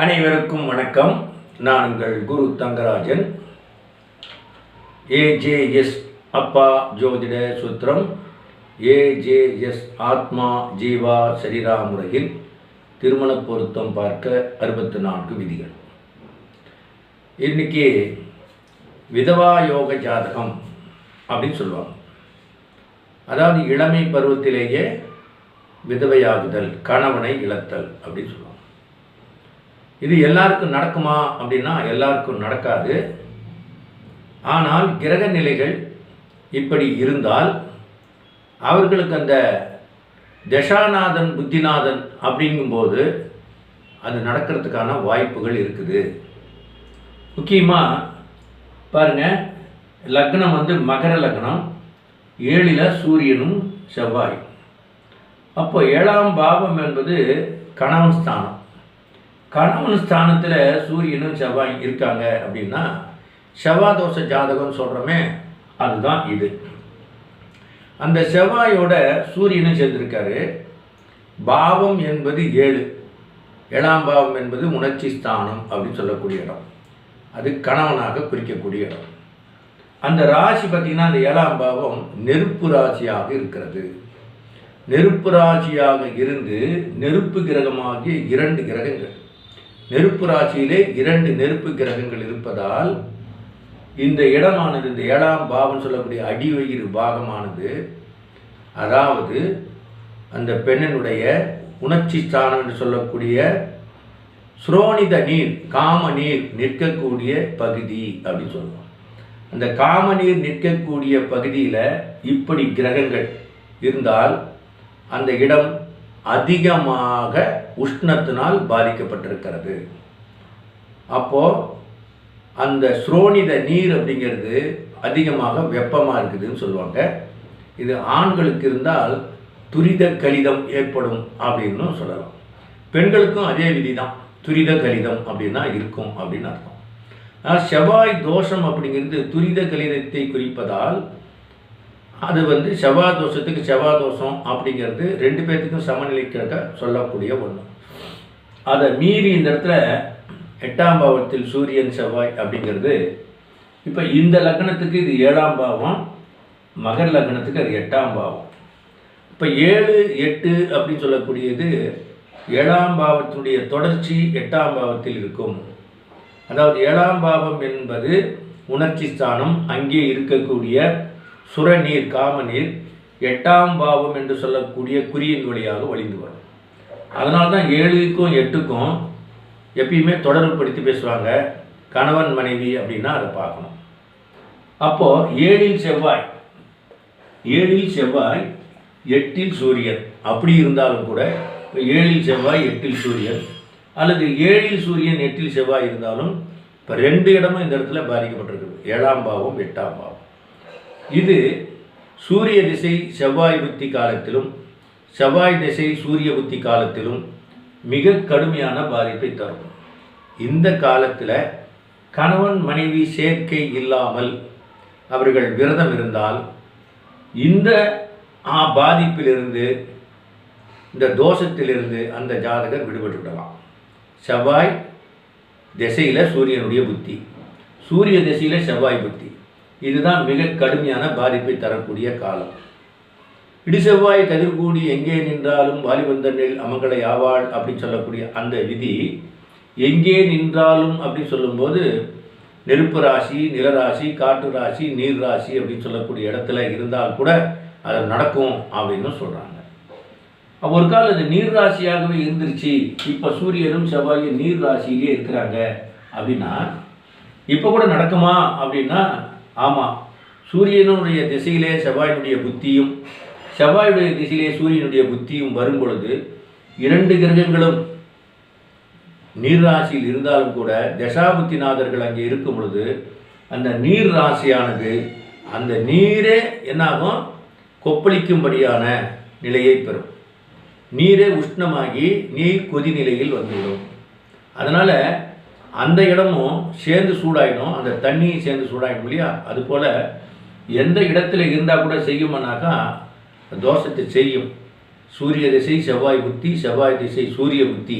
அனைவருக்கும் வணக்கம். நான் உங்கள் குரு தங்கராஜன். ஏஜேஎஸ் அப்பா ஜோதிட சூத்திரம். ஏஜேஎஸ் ஆத்மா ஜீவா சரீரா முறையில் திருமண பொருத்தம் பார்க்க அறுபத்து நான்கு விதிகள். இன்னைக்கு விதவா யோக ஜாதகம் அப்படின்னு சொல்லுவாங்க. அதாவது இளமை பருவத்திலேயே விதவையாகுதல் கணவனை இழத்தல் அப்படின்னு சொல்லுவாங்க. இது எல்லாருக்கும் நடக்குமா அப்படின்னா எல்லாருக்கும் நடக்காது. ஆனால் கிரக நிலைகள் இப்படி இருந்தால் அவர்களுக்கு அந்த தசாநாதன் புத்திநாதன் அப்படிங்கும்போது அது நடக்கிறதுக்கான வாய்ப்புகள் இருக்குது. முக்கியமாக பாருங்கள் லக்னம் வந்து மகர லக்னம் ஏழில் சூரியனும் செவ்வாய் அப்போ ஏழாம் பாவம் என்பது கணவன் ஸ்தானம். கணவன் ஸ்தானத்தில் சூரியனும் செவ்வாய் இருக்காங்க அப்படின்னா செவ்வாய் தோஷ ஜாதகம் சொல்கிறோமே அதுதான் இது. அந்த செவ்வாயோட சூரியனும் சேர்ந்திருக்காரு. பாவம் என்பது ஏழு. ஏழாம் பாவம் என்பது உணர்ச்சி ஸ்தானம் அப்படின்னு சொல்லக்கூடிய இடம். அது கணவனாக குறிக்கக்கூடிய இடம். அந்த ராசி பார்த்திங்கன்னா அந்த ஏழாம் பாவம் நெருப்பு ராசியாக இருக்கிறது. நெருப்பு ராசியாக இருந்து நெருப்பு கிரகமாகிய இரண்டு கிரகங்கள். நெருப்பு ராசியிலே இரண்டு நெருப்பு கிரகங்கள் இருப்பதால் இந்த இடமானது இந்த ஏழாம் பாவம் சொல்லக்கூடிய அடிவயிறு பாகமானது அதாவது அந்த பெண்ணினுடைய உணர்ச்சி ஸ்தானம் என்று சொல்லக்கூடிய சுரோனித நீர் காம நீர் நிற்கக்கூடிய பகுதி அப்படின்னு சொல்லுவோம். அந்த காம நீர் நிற்கக்கூடிய பகுதியில் இப்படி கிரகங்கள் இருந்தால் அந்த இடம் அதிகமாக உஷ்ணத்தினால் பாதிக்கப்பட்டிருக்கிறது. அப்போது அந்த ஸ்ரோனித நீர் அப்படிங்கிறது அதிகமாக வெப்பமாக இருக்குதுன்னு சொல்லுவாங்க. இது ஆண்களுக்கு இருந்தால் துரித கலிதம் ஏற்படும் அப்படின்னு சொல்லலாம். பெண்களுக்கும் அதே விதி தான் துரித கலிதம் அப்படின்னா இருக்கும் அப்படின்னு அர்த்தம். ஆனால் செவ்வாய் தோஷம் அப்படிங்கிறது துரித கலிதத்தை குறிப்பதால் அது வந்து செவ்வாய் தோஷத்துக்கு செவ்வாய் தோஷம் அப்படிங்கிறது ரெண்டு பேர்த்துக்கும் சமநிலைக்காக சொல்லக்கூடிய ஒன்று அதை மீறி இந்த இடத்துல எட்டாம் பாவத்தில் சூரியன் செவ்வாய் அப்படிங்கிறது இப்போ இந்த லக்னத்துக்கு இது ஏழாம் பாவம் மகர் லக்னத்துக்கு அது எட்டாம் பாவம். இப்போ ஏழு எட்டு அப்படின்னு சொல்லக்கூடியது ஏழாம் பாவத்தினுடைய தொடர்ச்சி எட்டாம் பாவத்தில் இருக்கும். அதாவது ஏழாம் பாவம் என்பது உணர்ச்சி ஸ்தானம் அங்கே இருக்கக்கூடிய சுரநீர் காமநீர் எட்டாம் பாவம் என்று சொல்லக்கூடிய குறியின் வழியாக வழிந்து வரும். அதனால தான் ஏழுக்கும் எட்டுக்கும் எப்பயுமே தொடர்புபடுத்தி பேசுவாங்க. கணவன் மனைவி அப்படின்னா அதை பார்க்கணும். அப்போது ஏழில் செவ்வாய் ஏழில் செவ்வாய் எட்டில் சூரியன். அப்படி இருந்தாலும் கூட இப்போ ஏழில் செவ்வாய் எட்டில் சூரியன். அல்லது ஏழில் சூரியன் எட்டில் செவ்வாய் இருந்தாலும் இப்போ ரெண்டு இடமும் இந்த இடத்துல பாதிக்கப்பட்டிருக்குது. ஏழாம் பாவம் எட்டாம் பாவம். இது சூரிய திசை செவ்வாய் புத்தி காலத்திலும் செவ்வாய் திசை சூரிய புத்தி காலத்திலும் மிக கடுமையான பாதிப்பை தரும். இந்த காலத்தில் கணவன் மனைவி சேர்க்கை இல்லாமல் அவர்கள் விரதம் இருந்தால் இந்த ஆ, பாதிப்பிலிருந்து இந்த தோஷத்திலிருந்து அந்த ஜாதகர் விடுபட்டு விடலாம். செவ்வாய் திசையில் சூரியனுடைய புத்தி சூரிய திசையில் செவ்வாய் புத்தி. இதுதான் மிக கடுமையான பாதிப்பை தரக்கூடிய காலம். இடி செவ்வாய் கதிர்கூடி எங்கே நின்றாலும் வாலிபந்தனில் அமங்கலை ஆவாள் அப்படின்னு சொல்லக்கூடிய அந்த விதி எங்கே நின்றாலும் அப்படின்னு சொல்லும்போது நெருப்பு ராசி நிலராசி காற்று ராசி நீர் ராசி அப்படின்னு சொல்லக்கூடிய இடத்துல இருந்தால் கூட அது நடக்கும் அப்படின்னு சொல்கிறாங்க ஒரு காலம் அது நீர் ராசியாகவே இருந்துருச்சு. இப்போ சூரியனும் செவ்வாயும் நீர் ராசியிலே இருக்கிறாங்க அப்படின்னா இப்போ கூட நடக்குமா அப்படின்னா ஆமாம் சூரியனுடைய திசையிலே செவ்வாயினுடைய புத்தியும் செவ்வாயுடைய திசையிலே சூரியனுடைய புத்தியும் வரும் பொழுது இரண்டு கிரகங்களும் நீர் ராசியில் இருந்தாலும் கூட தசாபுத்திநாதர்கள் அங்கே இருக்கும் பொழுது அந்த நீர் ராசியானது அந்த நீரே என்னாகும்? கொப்பளிக்கும்படியான நிலையை பெறும். நீரே உஷ்ணமாகி நீர் கொதிநிலையில் வந்துவிடும். அதனால் அந்த இடமும் சேர்ந்து சூடாயிடும் அந்த தண்ணியும் சேர்ந்து சூடாயிடும் இல்லையா? அதுபோல் எந்த இடத்துல இருந்தால் கூட செய்யுமனாக்கா தோஷத்தை செய்யும். சூரிய திசை செவ்வாய் புத்தி செவ்வாய் திசை சூரிய புத்தி.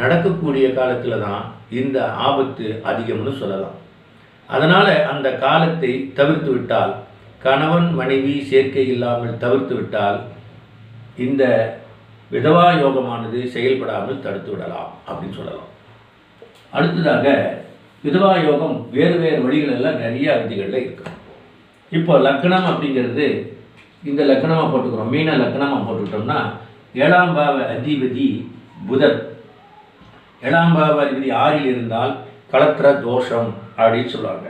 நடக்கக்கூடிய காலத்தில் தான் இந்த ஆபத்து அதிகம்னு சொல்லலாம். அதனால் அந்த காலத்தை தவிர்த்து விட்டால் கணவன் மனைவி சேர்க்கை இல்லாமல் தவிர்த்து விட்டால் இந்த விதவா யோகமானது செயல்படாமல் தடுத்து விடலாம் அப்படின்னு சொல்லலாம். அடுத்ததாக விதவா யோகம் வேறு வேறு வழிகளெல்லாம் நிறைய விதிகளில் இருக்கு. இப்போ லக்னம் அப்படிங்கிறது இந்த லக்னமாக போட்டுக்கிறோம். மீன லக்னமாக போட்டுக்கிட்டோம்னா ஏழாம் பாவ அதிபதி புதன். ஏழாம் பாவ அதிபதி ஆறில் இருந்தால் கலத்திர தோஷம் அப்படின்னு சொல்லுவாங்க.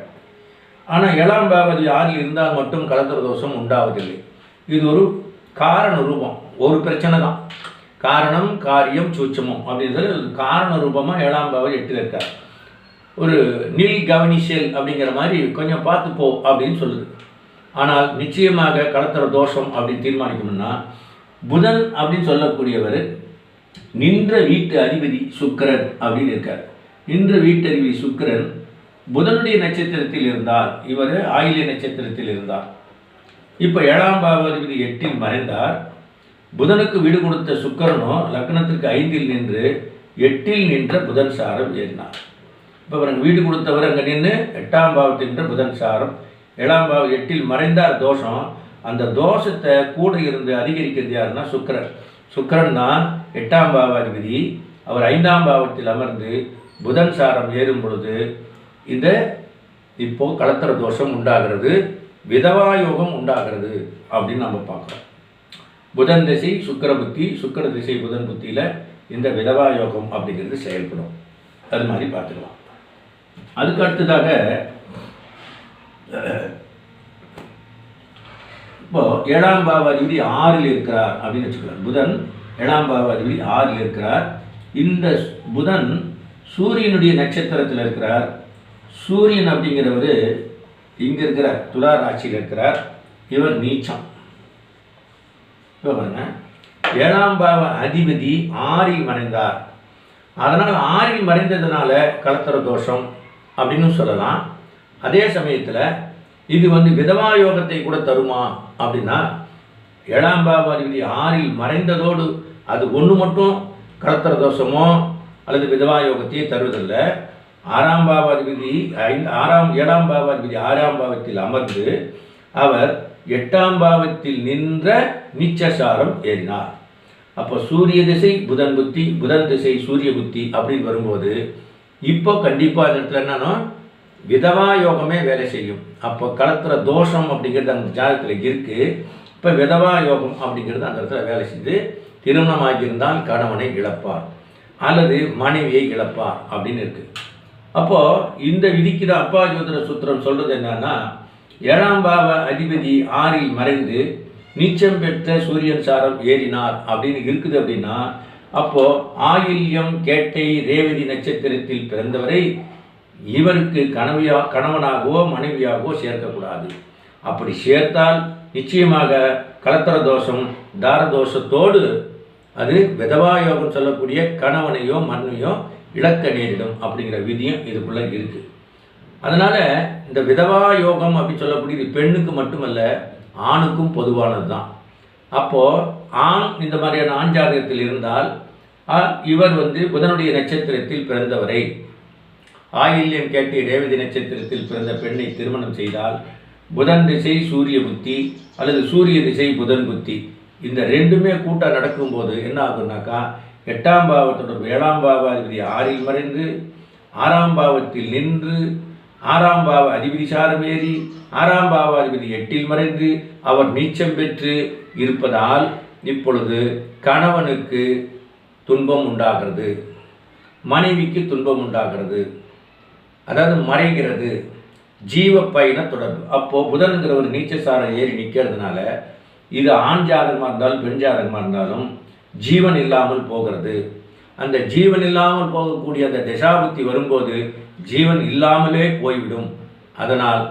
ஆனால் ஏழாம் பாவதி ஆறில் இருந்தால் மட்டும் கலத்திர தோஷம் உண்டாவதில்லை. இது ஒரு காரண ரூபம். ஒரு பிரச்சனை தான். காரணம் காரியம் சூட்சமம் அப்படின்னு சொல்லி காரண ரூபமாக ஏழாம் பாவதி எட்டில் இருக்கார். ஒரு நில் கவனிஷியல் அப்படிங்கிற மாதிரி கொஞ்சம் பார்த்து போ அப்படின்னு சொல்லுது. ஆனால் நிச்சயமாக கலத்திர தோஷம் அப்படின்னு தீர்மானிக்கணும்னா புதன் அப்படின்னு சொல்லக்கூடியவர் நின்ற வீட்டு அதிபதி சுக்கரன் அப்படின்னு இருக்கார். நின்ற வீட்டு அதிபதி சுக்கரன் புதனுடைய நட்சத்திரத்தில் இருந்தார். இவர் ஆயிலிய நட்சத்திரத்தில் இருந்தார். இப்போ ஏழாம் பாவாதிபதி எட்டில் மறைந்தார். புதனுக்கு வீடு கொடுத்த சுக்கரனோ லக்னத்திற்கு ஐந்தில் நின்று எட்டில் நின்ற புதன் சாரம் ஏறினார். இப்போ அவருக்கு வீடு கொடுத்தவர் அங்கே நின்று எட்டாம் பாவத்தில் நின்ற புதன் சாரம் ஏழாம் பாவம் எட்டில் மறைந்தார் தோஷம். அந்த தோஷத்தை கூட இருந்து அதிகரிக்கிறது யாருன்னா சுக்கிரன். சுக்கரன் தான் எட்டாம் பாவாதிபதி. அவர் ஐந்தாம் பாவத்தில் அமர்ந்து புதன் சாரம் ஏறும் பொழுது இந்த இப்போ கலத்திர தோஷம் உண்டாகிறது விதவா யோகம் உண்டாகிறது அப்படின்னு நம்ம பார்க்குறோம். புதன் திசை சுக்கிர புத்தி சுக்கிர திசை புதன் புத்தியில் இந்த விதவா யோகம் அப்படிங்கிறது செயல்படும். அது மாதிரி பார்த்துக்கலாம். அதுக்கு அடுத்ததாக இப்போ ஏழாம் பாவ அதிபதி ஆறில் இருக்கிறார் அப்படின்னு வச்சுக்கலாம். புதன் ஏழாம் பாவ அதிபதி ஆறில் இருக்கிறார். இந்த புதன் சூரியனுடைய நட்சத்திரத்தில் இருக்கிறார். சூரியன் அப்படிங்கிறவர் இங்கே இருக்கிறார் துலா ராசியில் இருக்கிறார். இவர் நீச்சம். இப்போ பாருங்க ஏழாம் பாவ அதிபதி ஆறில் மறைந்தார். அதனால் ஆறில் மறைந்ததுனால கலத்தர தோஷம் அப்படின்னு சொல்லலாம். அதே சமயத்தில் இது வந்து விதவா யோகத்தை கூட தருமா அப்படின்னா ஏழாம் பாவ அதிபதி ஆறில் மறைந்ததோடு அது ஒன்று மட்டும் கலத்தர தோஷமோ அல்லது விதவா யோகத்தையே தருவதில்லை. ஆறாம் பாவாதிபதி ஐந்து ஆறாம் ஏழாம் பாவாதிபதி ஆறாம் பாவத்தில் அமர்ந்து அவர் எட்டாம் பாவத்தில் நின்ற நீச்சசாரம் ஏறினார். அப்போ சூரிய திசை புதன் புத்தி புதன் திசை சூரிய புத்தி அப்படின்னு வரும்போது இப்போ கண்டிப்பாக அந்த இடத்துல என்னன்னா விதவா யோகமே வேலை செய்யும். அப்போ கலத்துற தோஷம் அப்படிங்கிறது அந்த ஜாதகத்தில் இருக்குது இப்போ விதவா யோகம் அப்படிங்கிறது அந்த இடத்துல வேலை செய்து திருமணமாகியிருந்தால் கணவனை இழப்பார். அல்லது மனைவியை இழப்பார் அப்படின்னு இருக்கு. அப்போது இந்த விதிக்கு தான் அப்பா ஜோதிட சூத்திரம் சொல்கிறது என்னன்னா ஏழாம் பாவ அதிபதி ஆறில் மறைந்து நீச்சம் பெற்ற சூரியன் சாரம் ஏறினார் அப்படின்னு இருக்குது அப்படின்னா அப்போ ஆயில்யம் கேட்டை ரேவதி நட்சத்திரத்தில் பிறந்தவரை இவருக்கு கணவியா கணவனாகவோ மனைவியாகவோ சேர்க்கக்கூடாது. அப்படி சேர்த்தால் நிச்சயமாக கலத்தர தோஷம் தார தோஷத்தோடு அது விதவா யோகம் சொல்லக்கூடிய கணவனையோ மண்ணையோ இழக்க நேரிடும் அப்படிங்கிற விதியும் இதுக்குள்ளே இருக்குது அதனால் இந்த விதவா யோகம் அப்படின்னு சொல்லக்கூடியது பெண்ணுக்கு மட்டுமல்ல ஆணுக்கும் பொதுவானது தான் அப்போது ஆண் இந்த மாதிரியான ஆண் ஜாதகத்தில் இருந்தால் இவர் வந்து புதனுடைய நட்சத்திரத்தில் பிறந்தவரை ஆயில்யம் கேட்டு ரேவதி நட்சத்திரத்தில் பிறந்த பெண்ணை திருமணம் செய்தால் புதன் திசை சூரிய புத்தி அல்லது சூரிய திசை புதன் புத்தி. இந்த ரெண்டுமே கூட்டம் நடக்கும்போது என்ன ஆகும்னாக்கா எட்டாம் பாவத்தோட ஏழாம் பாவாதிபதி ஆறில் மறைந்து ஆறாம் பாவத்தில் நின்று ஆறாம் பாவ அதிபதி சாரமேறி ஆறாம் பாவ அதிபதி எட்டில் மறைந்து அவர் நீச்சம் பெற்று இருப்பதால் இப்பொழுது கணவனுக்கு துன்பம் உண்டாகிறது மனைவிக்கு துன்பம் உண்டாகிறது. அதாவது மறைகிறது ஜீவ பயண தொடர்பு. அப்போது புதனுங்கிற ஒரு நீச்சசாரம் ஏறி நிற்கிறதுனால இது ஆண் ஜாதகமாக இருந்தாலும் பெண் ஜாதகமாக இருந்தாலும் ஜீவன் இல்லாமல் போகிறது. அந்த ஜீவன் இல்லாமல் போகக்கூடிய அந்த தசாபுத்தி வரும்போது ஜீவன் இல்லாமலே போய்விடும். அதனால்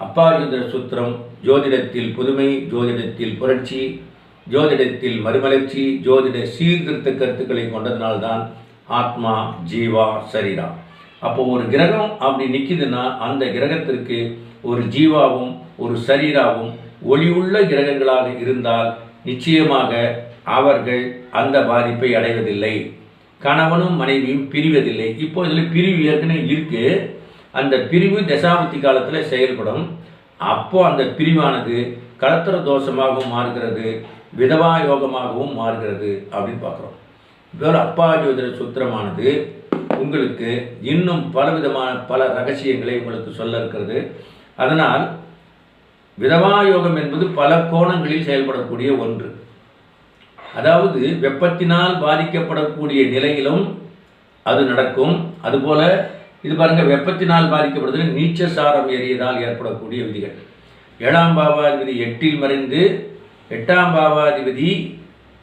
அப்பாஜோதிட சூத்திரம் ஜோதிடத்தில் புதுமை ஜோதிடத்தில் புரட்சி ஜோதிடத்தில் மறுமலர்ச்சி ஜோதிட சீர்திருத்த கருத்துக்களை கொண்டதினால்தான் ஆத்மா ஜீவா சரீரா. அப்போ ஒரு கிரகம் அப்படி நிற்கிதுன்னா அந்த கிரகத்திற்கு ஒரு ஜீவாவும் ஒரு சரீராவும் ஒளியுள்ள கிரகங்களாக இருந்தால் நிச்சயமாக அவர்கள் அந்த பாதிப்பை அடைவதில்லை. கணவனும் மனைவியும் பிரிவதில்லை. இப்போ இதில் பிரிவு ஏற்கனவே இருக்கு. அந்த பிரிவு தசாபத்தி காலத்தில் செயல்படும். அப்போ அந்த பிரிவானது கலத்திர தோஷமாகவும் மாறுகிறது விதவா யோகமாகவும் மாறுகிறது அப்படின்னு பார்க்குறோம். இதோட அப்பா ஜோதிட சூத்திரமானது. உங்களுக்கு இன்னும் பலவிதமான பல ரகசியங்களை உங்களுக்கு சொல்ல இருக்கிறது. அதனால் விதவா யோகம் என்பது பல கோணங்களில் செயல்படக்கூடிய ஒன்று. அதாவது வெப்பத்தினால் பாதிக்கப்படக்கூடிய நிலையிலும் அது நடக்கும். அதுபோல இது பாருங்க வெப்பத்தினால் பாதிக்கப்படுறது நீச்ச சாரம் ஏறியதால் ஏற்படக்கூடிய விதிகள். ஏழாம் பாவாதிபதி எட்டில் மறைந்து எட்டாம் பாவாதிபதி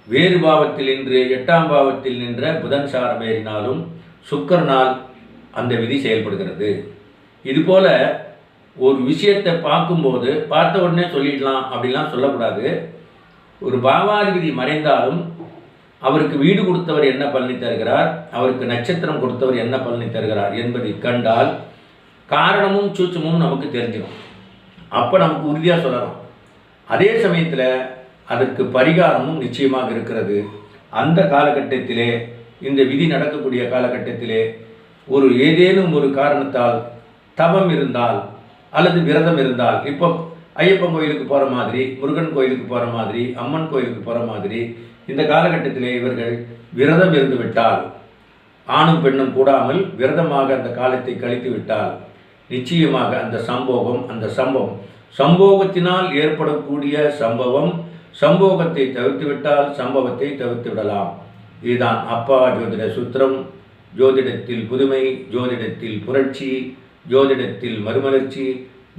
வேறு பாவத்தில் நின்று எட்டாம் பாவத்தில் நின்ற புதன் சாரம் ஏறினாலும் சுக்கரனால் அந்த விதி செயல்படுகிறது. இதுபோல ஒரு விஷயத்தை பார்க்கும்போது பார்த்த உடனே சொல்லிடலாம் அப்படின்லாம் சொல்லக்கூடாது. ஒரு பாவாதிபதி மறைந்தாலும் அவருக்கு வீடு கொடுத்தவர் என்ன பலனை தருகிறார்? அவருக்கு நட்சத்திரம் கொடுத்தவர் என்ன பலனை தருகிறார் என்பதை கண்டால் காரணமும் சூச்சமும் நமக்கு தெரிஞ்சிடும். அப்போ நமக்கு உறுதியாக சொல்லலாம். அதே சமயத்தில் அதற்கு பரிகாரமும் நிச்சயமாக இருக்கிறது. அந்த காலகட்டத்திலே இந்த விதி நடக்கக்கூடிய காலகட்டத்திலே ஒரு ஏதேனும் ஒரு காரணத்தால் தவம் இருந்தால் அல்லது விரதம் இருந்தால் இப்போ ஐயப்பன் கோயிலுக்கு போகிற மாதிரி முருகன் கோயிலுக்கு போகிற மாதிரி அம்மன் கோயிலுக்கு போகிற மாதிரி இந்த காலகட்டத்திலே இவர்கள் விரதம் இருந்து விட்டால் ஆணும் பெண்ணும் கூடாமல் விரதமாக அந்த காலத்தை கழித்து விட்டால் நிச்சயமாக அந்த சம்பவம் அந்த சம்பவம் சம்போகத்தினால் ஏற்படக்கூடிய சம்பவம் சம்போகத்தை தவிர்த்து விட்டால் சம்பவத்தை தவிர்த்து விடலாம். இதுதான் அப்பா ஜோதிட சுத்திரம். ஜோதிடத்தில் புதுமை ஜோதிடத்தில் புரட்சி ஜோதிடத்தில் மறுமலர்ச்சி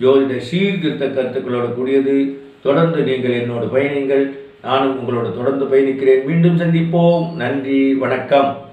ஜோதிட சீர்திருத்த கருத்துக்களோடு கூடியது. தொடர்ந்து நீங்கள் என்னோடு பயணிங்கள். நானும் உங்களோடு தொடர்ந்து பயணிக்கிறேன். மீண்டும் சந்திப்போம். நன்றி. வணக்கம்.